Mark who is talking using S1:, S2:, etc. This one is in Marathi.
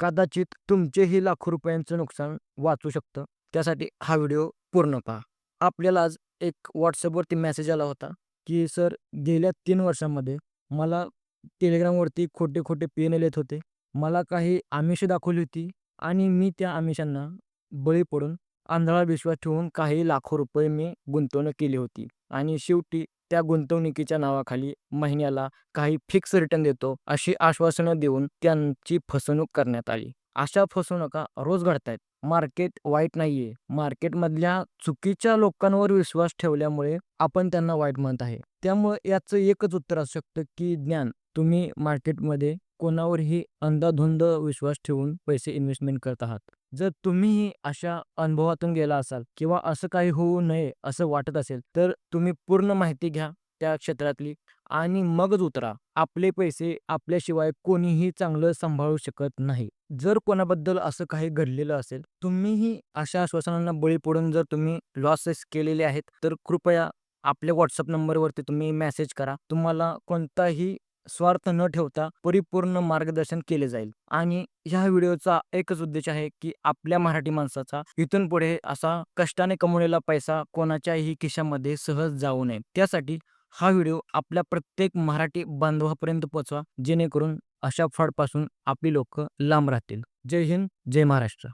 S1: कदाचित तुमचेही लाखो रुपयांचं नुकसान वाचू शकतं. त्यासाठी हा व्हिडिओ पूर्ण पहा. आपल्याला आज एक व्हॉट्सअपवरती मेसेज आला होता की सर गेल्या तीन वर्षांमध्ये मला टेलिग्रामवरती खोटे खोटे पेन येत होते. मला काही आमिषं दाखवली होती आणि मी त्या आमिषांना बळी पडून आंधळा विश्वास ठेवून काही लाखो रुपये मी गुंतवणूक केली होती आणि शेवटी त्या गुंतवणुकीच्या नावाखाली महिन्याला काही फिक्स रिटर्न देतो अशी आश्वासनं देऊन त्यांची फसवणूक करण्यात आली. अशा फसवणुका रोज घडत आहेत मार्केट वाईट नाहीये. मार्केटमधल्या चुकीच्या लोकांवर विश्वास ठेवल्यामुळे आपण त्यांना वाईट म्हणत आहे. त्यामुळे याचं एकच उत्तर असू शकतं की ज्ञान तुम्ही मार्केटमध्ये कोणावरही अंधाधुंद विश्वास ठेवून पैसे इन्व्हेस्टमेंट करत आहात? जर तुम्हीही अशा अनुभवातून गेला असाल किंवा असं काही होऊ नये असं वाटत असेल तर तुम्ही पूर्ण माहिती घ्या त्या क्षेत्रातली आणि मगच उतरा. आपले पैसे आपल्याशिवाय कोणीही चांगलं सांभाळू शकत नाही. जर कोणाबद्दल असं काही घडलेलं असेल तुम्हीही अशा आश्वासनांना बळी पडून जर तुम्ही लॉसेस केलेले आहेत तर कृपया आपल्या व्हॉट्सअप नंबरवरती तुम्ही मेसेज करा. तुम्हाला कोणताही स्वार्थ न ठेवता परिपूर्ण मार्गदर्शन केले जाईल. आणि ह्या व्हिडिओचा एकच उद्देश आहे की आपल्या मराठी माणसाचा इथून पुढे असा कष्टाने कमवलेला पैसा कोणाच्याही खिशामध्ये सहज जाऊ नये. त्यासाठी हा व्हिडिओ आपल्या प्रत्येक मराठी बांधवापर्यंत पोहोचवा जेणेकरून अशा फ्रॉडपासून आपली लोक लांब राहतील. जय हिंद जय महाराष्ट्र.